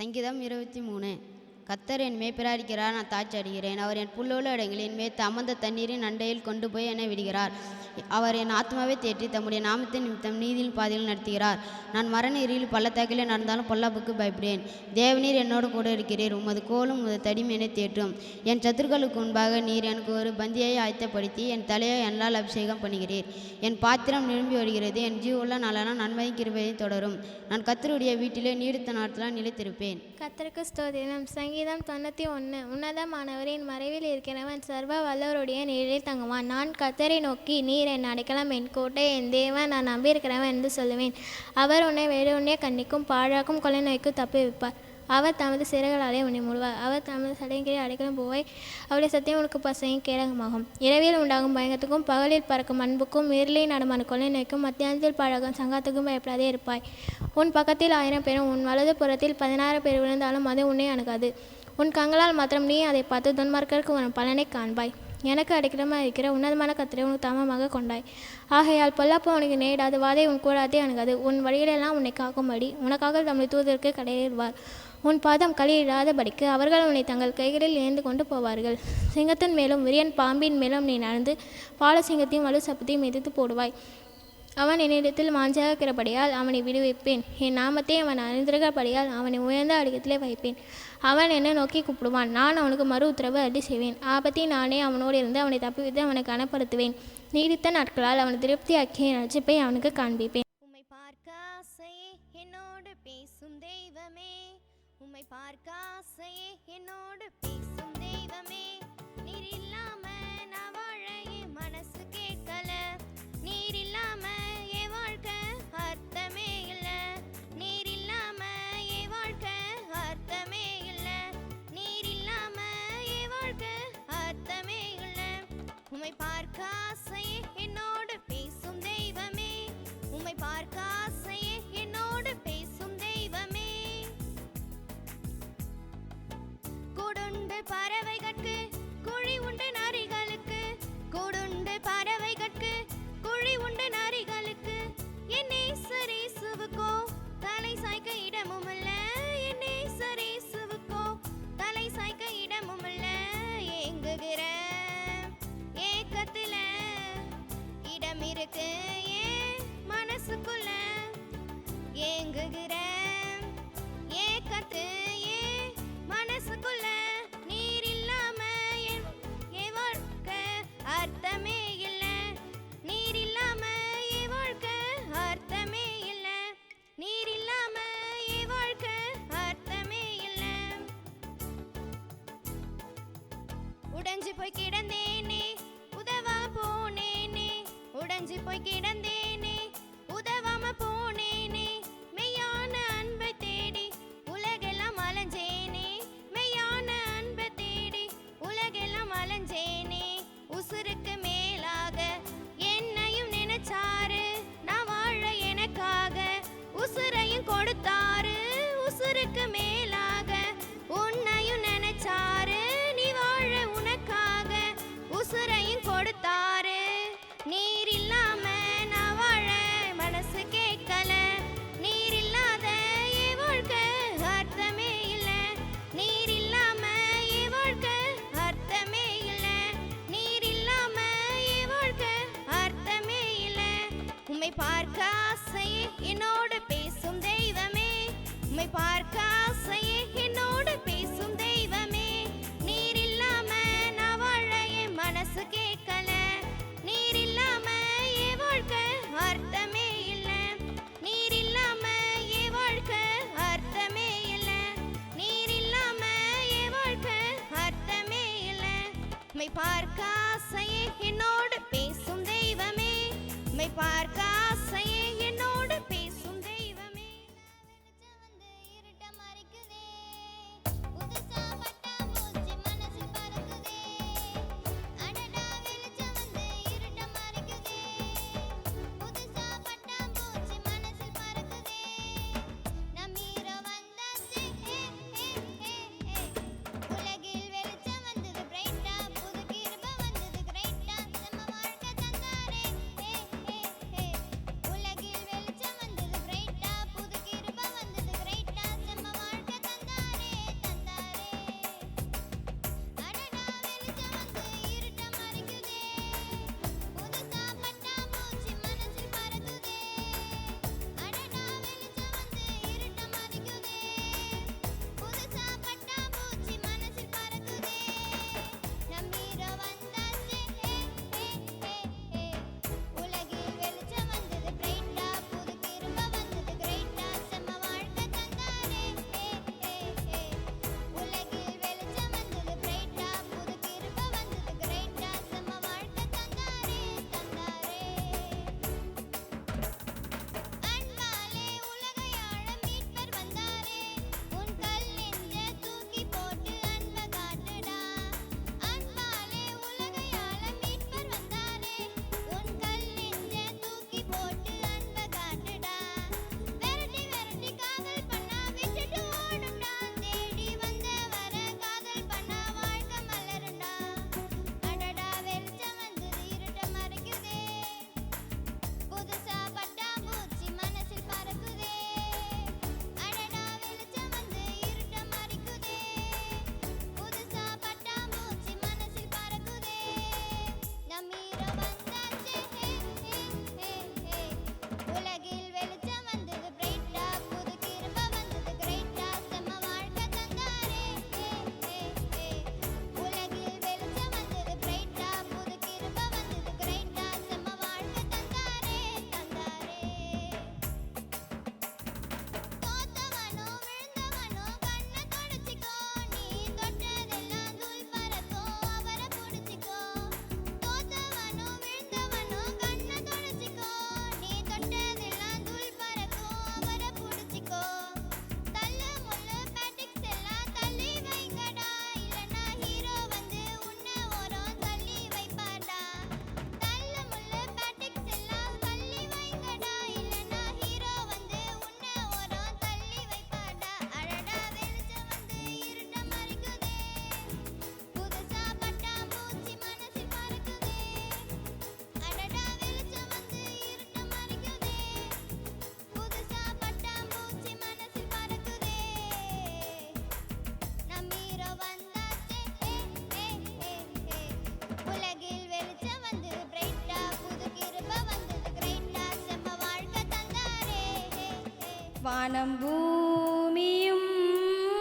சங்கீதம் இருபத்தி மூணு. கத்தர் என் மேய்ப்பராயிருக்கிறார் நான் தாட்சி அடிகிறேன். அவர் என் புல்லோல இடங்களில் என் மேய்த்த அமர்ந்த தண்ணீரின் அண்டையில் கொண்டு போய் என்னை விடுகிறார். அவர் என் ஆத்மாவை தேற்றி தம்முடைய நாமத்தின் நிமித்தம் நீதியின் பாதையில் நடத்துகிறார். நான் மரண இருளில் பள்ளத்தாக்கிலே நடந்தாலும் பொல்லாப்புக்கு பயப்படேன் தேவநீர் என்னோடு கூட இருக்கிறீர். உமது கோலும் உமது தடிம் என்னை தேற்றும். என் சத்துருக்களுக்கு முன்பாக நீர் எனக்கு ஒரு பந்தியை ஆயத்தப்படுத்தி என் தலையை என்னால் அபிஷேகம் பண்ணுகிறீர். என் பாத்திரம் நிரம்பி வருகிறது என் ஜீவுள்ள நாளான நன்மையும் கிருபையும் தொடரும். நான் கத்தருடைய வீட்டிலே நீடித்த நாட்களாக நிலைத்திருப்பேன். கத்தருக்கு சங்கி சங்கீதம் தொண்ணூற்றி ஒன்று உன்னதமானவரின் மறைவில் இருக்கிறவன் சர்வ வல்லவருடைய நிழலில் தங்குவான். நான் கத்தரை நோக்கி நீர் என் அடைக்கலம் என் கோட்டை என் தேவன் நான் நம்பியிருக்கிறவன் என்று சொல்லுவேன். அவர் உன்னை வேறு கண்ணிக்கும் பாழாக்கும் கொலை நோய்க்கும் தப்பி வைப்பார். அவர் தமது சிறைகளாலே உன்னை மூடுவார் அவர் தமது சடைகளை அடைக்கலம் போவாய். அவருடைய சத்தியம் உனக்கு பசையும் கேடகமாகும். இரவில் உண்டாகும் பயங்கத்துக்கும் பகலில் பறக்கும் அன்புக்கும் இருளை நடமான கொள்ளை நோய்க்கும் மத்தியானத்தில் பழகும் சங்காத்துக்கும் பயப்படாதே இருப்பாய். உன் பக்கத்தில் ஆயிரம் பேரும் உன் வலது புறத்தில் பதினாறு பேர் விழுந்தாலும் அது உன்னை அணுகாது. உன் கங்களால் மாத்திரம் நீ அதை பார்த்து துன்மார்க்கருக்கு உன் பலனை காண்பாய். எனக்கு அடைக்கலமாக இருக்கிற உன்னதமான கத்திரை உனக்கு தாமமாக கொண்டாய். ஆகையால் பொல்லாப்போ உனக்கு நேடாது வாதை உன் கூடாதே அணுகாது. உன் வழியிலெல்லாம் உன்னை காக்கும்படி உனக்காக தமிழ் தூதருக்கு கடையிடுவார் உன் பாதம் களியிடாதபடிக்கு அவர்கள் உன்னை தங்கள் கைகளில் ஏந்து கொண்டு போவார்கள். சிங்கத்தின் மேலும் விரியன் பாம்பின் மேலும் நீ நடந்து பாலசிங்கத்தையும் வலு சப்பத்தையும் எதிர்த்து போடுவாய். அவன் என்னிடத்தில் மாஞ்சாகிறபடியால் அவனை விடுவிப்பேன். என் நாமத்தை அவன் அறிந்திருக்கிறபடியால் அவனை உயர்ந்த அடிக்கத்திலே வைப்பேன். அவன் என்னை நோக்கி கூப்பிடுவான். நான் அவனுக்கு மறு உத்தரவு அடி செய்வேன். ஆபத்தை நானே அவனோடு இருந்து அவனை தப்பிவித்து அவனை கனப்படுத்துவேன். நீடித்த நாட்களால் அவனை திருப்தியாக்கிய நட்சிப்பை அவனுக்கு காண்பிப்பேன். பார்க்க ஆசையே என்னோடு பேசும் தெய்வமே. நீர் இல்லாம நான் வாழ என் மனசு கேட்கல. நீர் இல்லாம என் வாழ்க்கை அர்த்தமே இல்ல. நீர் இல்லாம என் வாழ்க்கை அர்த்தமே இல்ல. நீர் இல்லாம என் வாழ்க்கை அர்த்தமே இல்ல. உம்மை பார்க்க இருக்கு உம்மை பார்க்க ஆசையே என்னோடு பேசும் தெய்வமே. உம்மை பார்க்க ஆசையே என்னோடு பேசும் தெய்வமே. நீர் இல்லாம நான் வாழ என் மனசு கேட்கல. நீர் இல்லாம என் வாழ்க்கை அர்த்தமே இல்ல. நீர் இல்லாம என் வாழ்க்கை அர்த்தமே இல்ல. நீர் இல்லாம என் வாழ்க்கை அர்த்தமே இல்ல. உம்மை பார்க்க ஆசையே என்னோடு உம்மை பார்க்க வானம் பூமியும்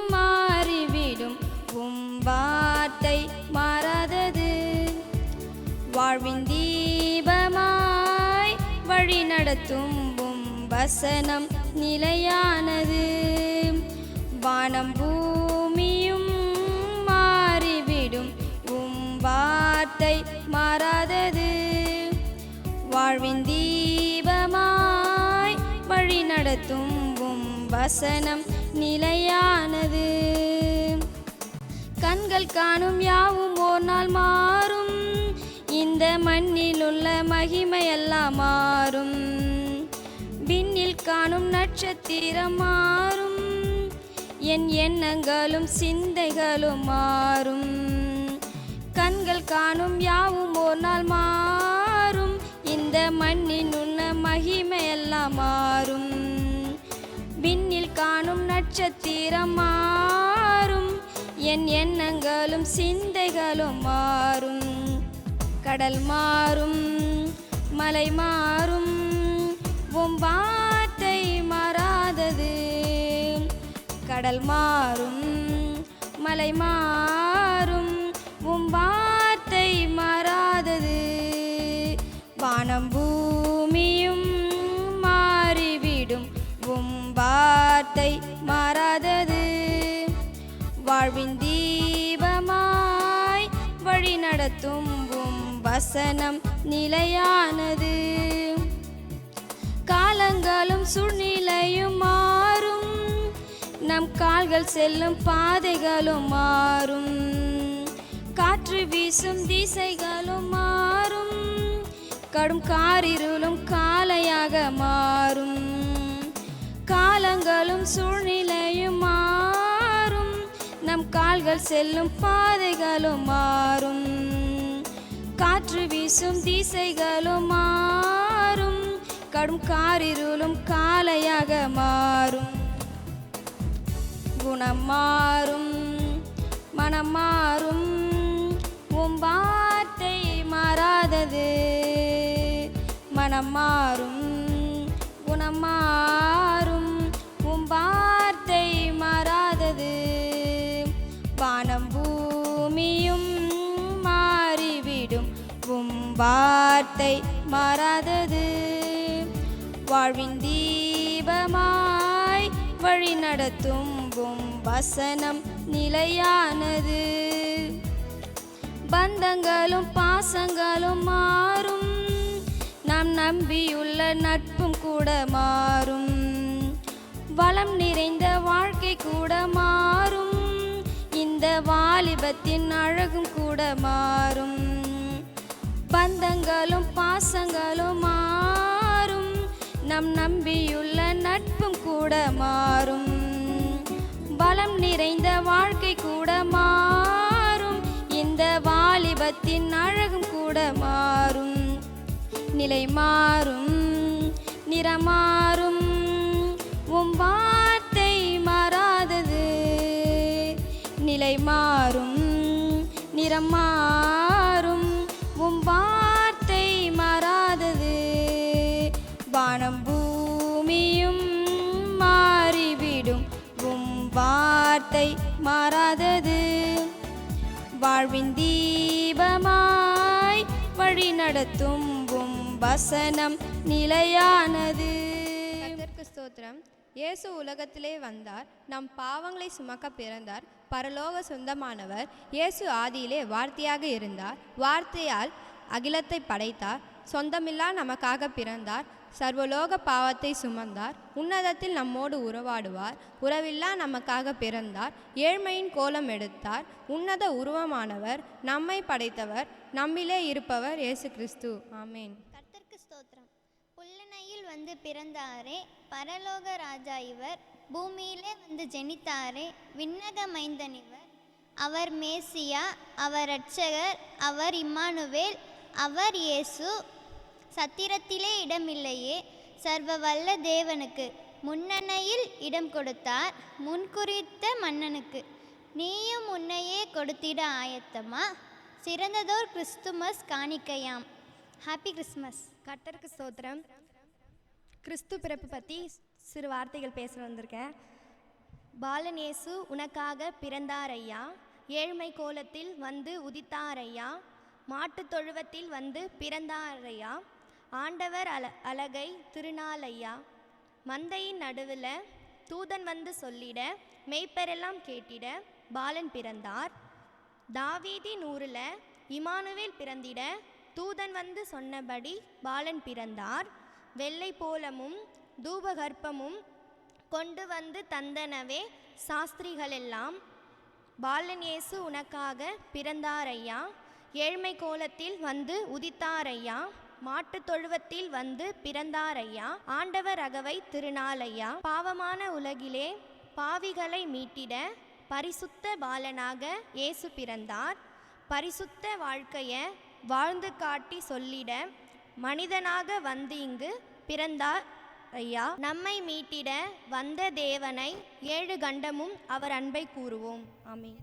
மாறிவிடும். உம் வார்த்தை மாறாதது. வாழ்வின் தீபமாய் வழி நடத்தும் உம் வசனம் நிலையானது. வானம் பூமியும் மாறிவிடும். உம் வார்த்தை மாறாதது. வாழ்வின் தீபமாய் வழி நடத்தும் வசனம் நிலையானது. கண்கள் காணும் யாவும் ஓர் நாள் மாறும். இந்த மண்ணில் உள்ள மகிமையெல்லாம் மாறும். விண்ணில் காணும் நட்சத்திரம் மாறும். என் எண்ணங்களும் சிந்தைகளும் மாறும். கண்கள் காணும் யாவும் ஒரு நாள் மாறும். இந்த மண்ணின் உள்ள மகிமையெல்லாம் மாறும். விண்ணில் காணும் நட்சத்திரம் மாறும். என் எண்ணங்களும் சிந்தைகளும் மாறும். கடல் மாறும் மலை மாறும். உம் வார்த்தை மாறாதது. கடல் மாறும் மலை மாறும். உம் வார்த்தை மாறாதது. வானம்பூ வார்த்தை மாறாதது. வாழ்வின் தீபமாய் வழி நடத்தும் வசனம் நிலையானது. காலங்களும் சூழ்நிலையும் மாறும். நம் கால்கள் செல்லும் பாதைகளும் மாறும். காற்று வீசும் திசைகளும் மாறும். கடும் காரிருளும் காலையாக மாறும். காலங்களும் சூழ்நிலையும் மாறும். நம் கால்கள் செல்லும் பாதைகளும் மாறும். காற்று வீசும் திசைகளும் மாறும். கடும் காரிருளும் காலையாக மாறும். குணம் மாறும். மனம் மாறும். உம் வார்த்தை மாறாதது. மனம் மாறும். மாறிவிட்டது வானம் பூமியும் மாறிவிடும். உம் வார்த்தை மாறாதது வாழ்வின் தீபமாய் வழி நடத்தும். உம் வசனம் நிலையானது. பந்தங்களும் பாசங்களும் மாறும். நாம் நம்பியுள்ள நட்பும் கூட மாறும். வளம் நிறைந்த வாழ்க்கை கூட மாறும். இந்த வாலிபத்தின் அழகும் கூட மாறும். பந்தங்களும் பாசங்களும் மாறும். நம் நம்பியுள்ள நட்பும் கூட மாறும். பலம் நிறைந்த வாழ்க்கை கூட மாறும். இந்த வாலிபத்தின் அழகும் கூட மாறும். நிலை மாறும். நிறமாறும் நிறம் மாறும். உம் வார்த்தை மாறாதது. வானம் பூமியும் மாறிவிடும். உம் வார்த்தை மாறாதது. வாழ்வின் தீபமாய் வழி நடத்தும். உம் வசனம் நிலையானது. ஸ்தோத்திரம். இயேசு உலகத்திலே வந்தார். நம் பாவங்களை சுமக்க பிறந்தார். பரலோக சொந்தமானவர் இயேசு ஆதியிலே வார்த்தையாக இருந்தார். வார்த்தையால் அகிலத்தை படைத்தார். சொந்தமில்லா நமக்காக பிறந்தார். சர்வலோக பாவத்தை சுமந்தார். உன்னதத்தில் நம்மோடு உறவாடுவார். உறவில்லா நமக்காக பிறந்தார். ஏழ்மையின் கோலம் எடுத்தார். உன்னத உருவமானவர் நம்மை படைத்தவர் நம்மிலே இருப்பவர் இயேசு கிறிஸ்து. ஆமேன். கர்த்தர்க்கு ஸ்தோத்திரம். புல்லனையில் வந்து பிறந்தாரே பரலோக ராஜா இவர். பூமியிலே வந்து ஜெனித்தாரே விண்ணக மைந்தனிவர். அவர் மேசியா அவர் இரட்சகர் அவர் இம்மானுவேல் அவர் இயேசு. சத்திரத்திலே இடமில்லையே சர்வ வல்ல தேவனுக்கு. முன்னணையில் இடம் கொடுத்தார் முன்குறித்த மன்னனுக்கு. நீயும் உன்னையே கொடுத்திட ஆயத்தமா? சிறந்ததோர் கிறிஸ்துமஸ் காணிக்கையாம். ஹாப்பி கிறிஸ்மஸ் கட்டருக்கு சோத்திரம் கிறிஸ்து பிறப்பு பற்றி சிறு வார்த்தைகள் பேச வந்திருக்கேன். பாலனேசு உனக்காக பிறந்தாரையா ஏழ்மை கோலத்தில் வந்து உதித்தாரையா மாட்டுத் தொழுவத்தில் வந்து பிறந்தாரையா ஆண்டவர் அல அழகை திருநாளையா மந்தையின் நடுவில் தூதன் வந்து சொல்லிட மெய்ப்பெரெல்லாம் கேட்டிட பாலன் பிறந்தார். தாவீதி நூறில் இமானுவேல் பிறந்திட. தூதன் வந்து சொன்னபடி பாலன் பிறந்தார். வெள்ளை போலமும் தூபகற்பமும் கொண்டு வந்து தந்தனவே சாஸ்திரிகளெல்லாம் பாலனேசு உனக்காக பிறந்தாரையா ஏழ்மை கோலத்தில் வந்து உதித்தாரையா மாட்டுத் தொழுவத்தில் வந்து பிறந்தாரையா ஆண்டவர் அகவை திருநாளையா பாவமான உலகிலே பாவிகளை மீட்டிட பரிசுத்த பாலனாக இயேசு பிறந்தார். பரிசுத்த வாழ்க்கைய வாழ்ந்து காட்டி சொல்லிட மனிதனாக வந்து இங்கு பிறந்தார். ஐயா நம்மை மீட்டிட வந்த தேவனை ஏழு கண்டமும் அவர் அன்பை கூறுவோம். ஆமென்.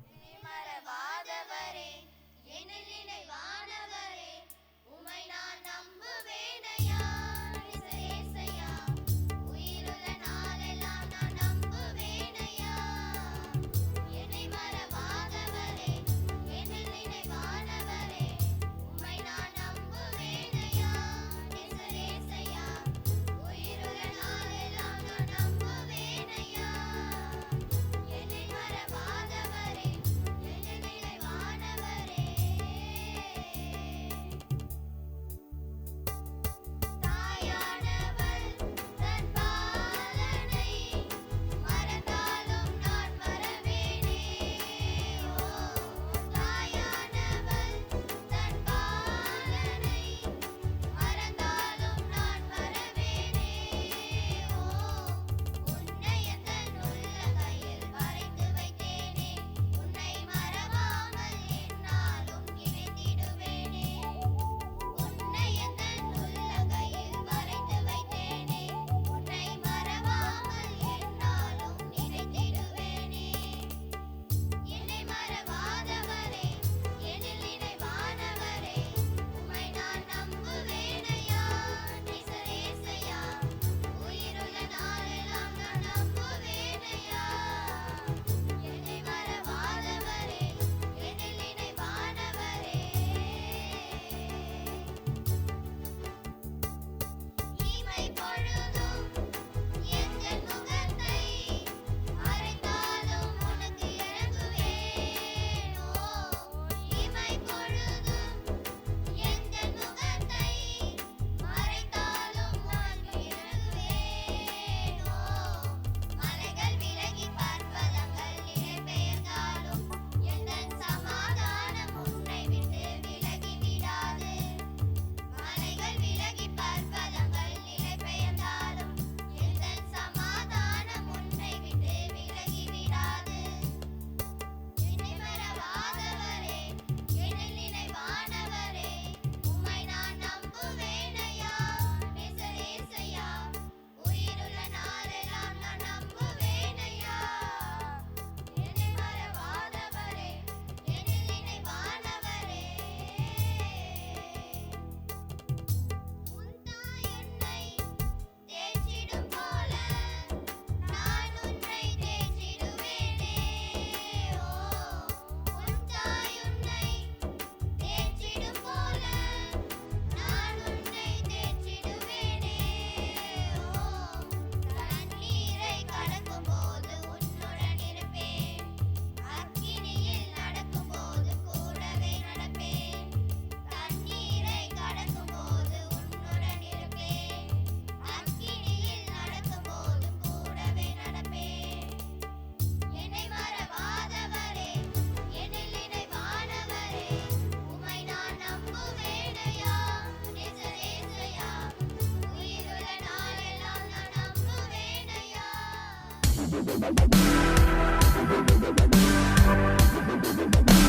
Thank you.